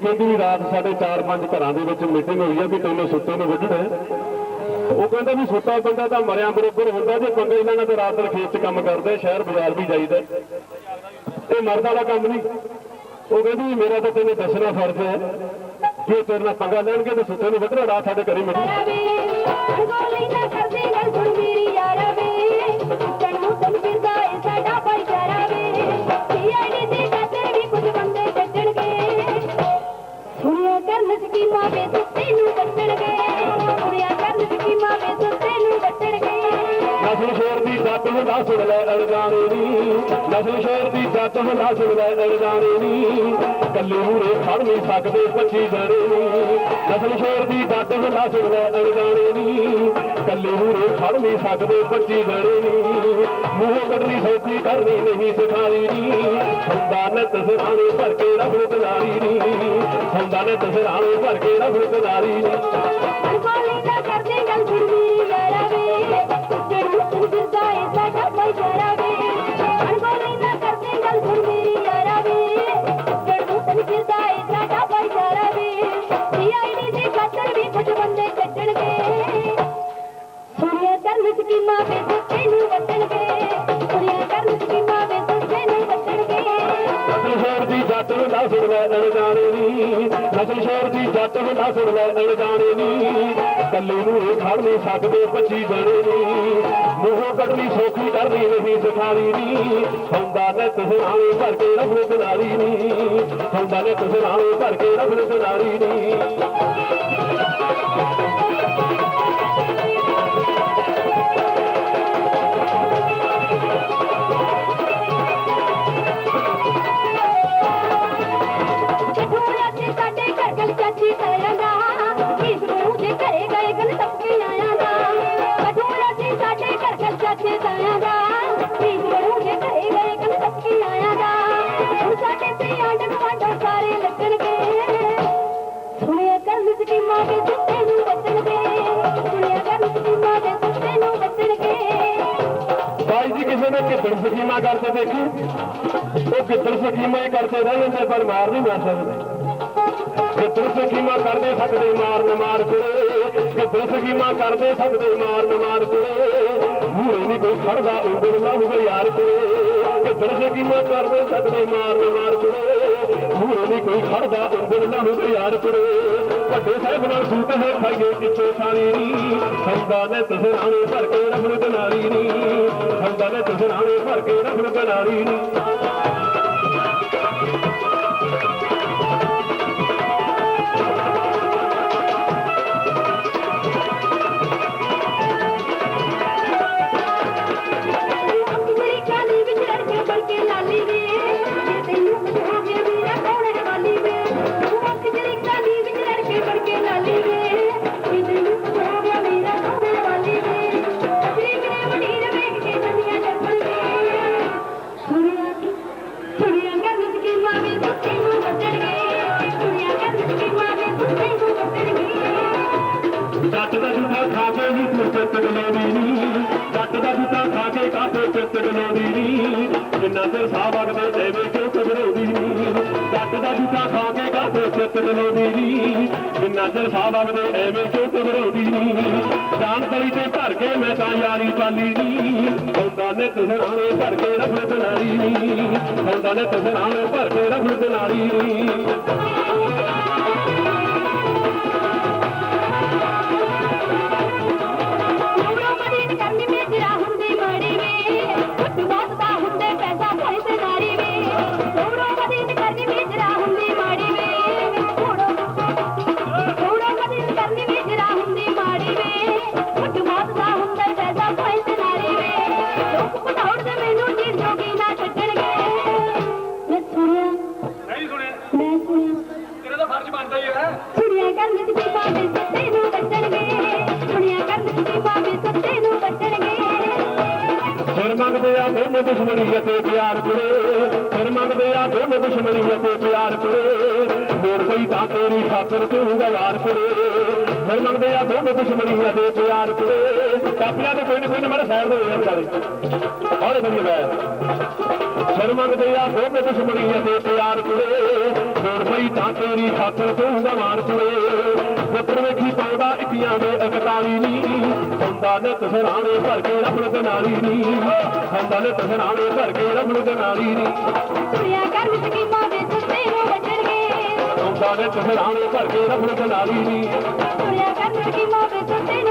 ਕਹਿੰਦੀ ਵੀ ਰਾਤ ਸਾਡੇ 4-5 ਘਰਾਂ ਦੇ ਵਿੱਚ ਮੀਟਿੰਗ ਹੋਈ ਆ ਵੀ ਤੈਨੂੰ ਸੁੱਤੇ ਨੂੰ ਵੱਢਣਾ ਉਹ ਕਹਿੰਦਾ ਵੀ ਸੁੱਤਾ ਬੰਦਾ ਤਾਂ ਮਰਿਆ ਬਰੋਬਰ ਹੁੰਦਾ, ਜੇ ਪੰਗੇ ਇਹਨਾਂ ਨਾਲ ਤਾਂ ਰਾਤ ਨੂੰ ਖੇਤ 'ਚ ਕੰਮ ਕਰਦੇ ਸ਼ਹਿਰ ਬਾਜ਼ਾਰ ਵੀ ਜਾਈਦਾ ਇਹ ਮਰਦ ਵਾਲਾ ਕੰਮ ਨਹੀਂ। ਉਹ ਕਹਿੰਦੀ ਵੀ ਮੇਰਾ ਤਾਂ ਤੈਨੂੰ ਦੱਸਣਾ ਫਰਜ਼ ਹੈ, ਜੇ ਤੇਰੇ ਨਾਲ ਪੰਗਾ ਲੈਣਗੇ ਤਾਂ ਸੁੱਤੇ ਨੂੰ ਵੱਢਣਾ, ਰਾਤ ਸਾਡੇ ਘਰੇ ਮਿੱਟੀ ਸਕੀਮਾਂ ਵੇ ਸੁੱਤੇ ਨੂੰ ਕੱਟਣਗੇ ਸੁਣਿਆ ਕਰਨ ਸਕੀਮਾਂ ਵੇ ਸੁੱਤੇ ਨੂੰ ਕੱਟਣਗੇ ਨਸਲ ਸ਼ੇਰ ਦੀ ਜੱਟ ਹੁੰਦਾ ਸੁਣ ਲੈ ਅਣਜਾਣੇ ਨੀ ਨਸਲ ਸ਼ੇਰ ਦੀ ਜੱਟ ਹੁੰਦਾ ਸੁਣ ਲੈ ਅਣਜਾਣੇ ਕੱਲੇ ਮੂਰੇ ਖੜ ਨਹੀਂ ਸਕਦੇ ਪੱਛੀ ਜਣੇ। ਨੀ ਨਸਲ ਸ਼ੇਰ ਦੀ ਜੱਟ ਹੁੰਦਾ ਸੁਣ ਲੈ ਅਣਜਾਣੇ ਕੱਲੇ ਮੂਰੇ ਖੜ ਨਹੀਂ ਸਕਦੇ ਪੱਛੀ ਜਣੇ। ਨੀ ਮੂੰਹ ਕੱਢਣੀ ਸੌਖੀ ਕਰਨੀ ਨਹੀਂ ਸਿਖਾਈ ਨੀ ਹੁੰਦਾ ਨਤ ਸਿਰਾਣੇ ਭਰ ਕੇ ਰੱਬ ਨੂੰ ਕਨਾਰੀ ਨੀ। ਹੁੰਦਾ ਨਤ ਸਿਰਾਣੇ ਭਰ ਕੇ ਰੱਬ ਨੂੰ ਕਨਾਰੀ ਸੁਣ ਲੈ ਅਣਜਾਣੇ ਨੀ ਨਸਲ ਸ਼ੇਰ ਦੀ ਜੱਟ ਨੂੰ ਸੁਣ ਲੈ ਅਣਜਾਣੇ ਨੀ ਕੱਲੇ ਨੂੰ ਇਹ ਖੜ ਨਹੀਂ ਸਕਦੇ ਪੱਚੀ ਜਣੇ ਨੀ ਮੂੰਹੋਂ ਕੱਢਣੀ ਸੌਖੀ ਕਰਨੀ ਨਹੀਂ ਸਿਖਾਣੀ ਨੀ ਹੁੰਦਾ ਨੇ ਤਸਰਾਣੇ ਭਰ ਕੇ ਰੱਬ ਨੂੰ ਨੀ ਹੁੰਦਾ ਨੇ ਤਸਰਾਣੇ ਭਰ ਕੇ ਰੱਬ ਨੂੰ ਨੀ ਸਕੀਮਾਂ ਕਰਦੇ ਦੇਖੀ? ਉਹ ਕਿੱਦਣ ਸਕੀਮਾਂ ਹੀ ਕਰਦੇ ਰਹਿ ਜਾਂਦੇ ਪਰ ਮਾਰ ਨਹੀਂ ਮਾਰ ਸਕਦੇ। ਕਿੱਦਣ ਸਕੀਮਾਂ ਕਰਦੇ ਸਕਦੇ, ਮਾਰ ਨਾ ਮਾਰ ਕੁੜੇ ਕਿੱਦਣ ਸਕੀਮਾਂ ਕਰਦੇ ਸਕਦੇ, ਮਾਰ ਨਾ ਮਾਰ ਕੁੜੇ ਮੂਰੇ ਨਹੀਂ ਕੋਈ ਖੜਦਾ, ਉਂਗਲ ਨਾ ਹੋਵੇ ਯਾਰ ਕੁੜੇ ਕਿੱਦਣ ਸਕੀਮਾਂ ਕਰਦੇ ਸਕਦੇ ਮਾਰ ਮਾਰ ਕੁੜੇ ਮੂਰੇ ਨਹੀਂ ਕੋਈ ਖੜਦਾ ਉਂਗਲ ਨਾ ਹੋਵੇ ਯਾਰ ਕੁੜੇ ਵੱਡੇ ਸਾਹਿਬ ਨਾਲ ਸੂਤ ਹੈ ਖਾਈਏ ਕਿੱਥੇ ਸਾਰੀ ਨੀ। ਸੰਦਾ ਨੇ ਤਸਰਾਣੇ ਭਰ ਕੇ ਰੱਬ ਨੂੰ। ਕਨਾਰੀ ਨੀ ਸੰਦਾ ਨੇ ਤਸਰਾਣੇ ਭਰ ਕੇ ਰੱਬ ਨੂੰ ਕਨਾਰੀ ਨੀ। ਕਾਹਤੇ ਚਿੱਤ ਗਲੋਦੀ ਨੀ, ਜਿੰਨਾ ਚਿਰ ਸਾਹ ਵਗਦੇ ਐਵੇਂ ਕਿਉਂ ਘਬਰਾਉਂਦੀ ਨੀ। ਜੱਟ ਦਾ ਜੁੱਤਾ ਖਾ ਕੇ ਕਾਹਤੇ ਚਿੱਤ ਗਲੋਦੀ ਨੀ, ਜਿੰਨਾ ਚਿਰ ਸਾਹ ਵਗਦੇ ਐਵੇਂ ਕਿਉਂ ਘਬਰਾਉਂਦੀ ਨੀ। ਜਾਨ ਤਲੀ ਤੇ ਭਰ ਕੇ ਮੈਂ ਤਾਂ ਯਾਰੀ ਪਾਲੀ ਨੀ। ਹੁੰਦਾ ਨੇ ਤਸਰਾਣੇ ਭਰ ਕੇ ਰੱਬ ਬਨਾਰੀ ਹੁੰਦਾ ਨੇ ਤਸਰਾਣੇ ਭਰ ਕੇ ਰੱਬ ਬਨਾਰੀ ਕਰਨ ਦੀ ਬਾਬੇ ਸੱਤੇ ਨੂੰ ਕੱਟਣਗੇ ਸੁਣਿਆ ਕਰਨ ਦੀ ਬਾਬੇ ਸੱਤੇ ਨੂੰ ਕੱਟਣਗੇ ਫਿਰ ਮੰਗਦੇ ਆ ਦੋਨੇ ਦੁਸ਼ਮਣੀ ਅਤੇ ਪਿਆਰ ਕੁੜੇ ਫਿਰ ਮੰਗਦੇ ਆ ਦੋਨੇ ਦੁਸ਼ਮਣੀ ਅਤੇ ਪਿਆਰ ਕੁੜੇ ਹੋਰ ਕੋਈ ਤਾਂ ਤੇਰੀ ਖਾਤਰ ਤੂੰ ਗਵਾਰ ਕੁੜੇ ਫਿਰ ਮੰਗਦੇ ਆ ਦੋਨੇ ਦੁਸ਼ਮਣੀ ਅਤੇ ਪਿਆਰ ਕੁੜੇ ਕਾਪੀਆਂ ਤੇ ਕੋਈ ਨਾ ਕੋਈ ਨਾ ਮੇਰੇ ਸਾਈਡ ਦੇ ਹੋ ਜਾਣ ਵਾਲੇ ਬੰਦੇ ਮੈਂ ਫਿਰ ਮੰਗਦੇ ਆ ਦੋਨੇ ਦੁਸ਼ਮਣੀ ਅਤੇ ਪਿਆਰ ਕੁੜੇ ਹੋਰ ਕੋਈ ਤਾਂ ਤੇਰੀ ਖਾਤਰ ਤੂੰ ਦਵਾਨ ਕੁੜੇ ਪੁੱਤਰ ਵੇਖੀ ਪਾਉਂਦਾ ਇੱਕੀਆਂ ਦੇ 41 ਨੀ। ਹੁੰਦਾ ਨੇ ਤਸਰਾਣੇ ਭਰ ਕੇ ਰਬੜ ਦੇ ਨਾਲੀ ਨੀ। ਹੁੰਦਾ ਨੇ ਤਸਰਾਣੇ ਭਰ ਕੇ ਰਬੜ ਦੇ ਨਾਲੀ ਨੀ। ਦੁਨੀਆ ਕਰ ਸਕੀਮਾਂ ਵਿੱਚ ਤੈਨੂੰ ਵੱਜਣਗੇ ਹੁੰਦਾ ਨੇ ਤਸਰਾਣੇ ਭਰ ਕੇ ਰਬੜ ਦੇ ਨਾਲੀ ਨੀ। ਦੁਨੀਆ ਕਰ ਸਕੀਮਾਂ ਵਿੱਚ ਤੈਨੂੰ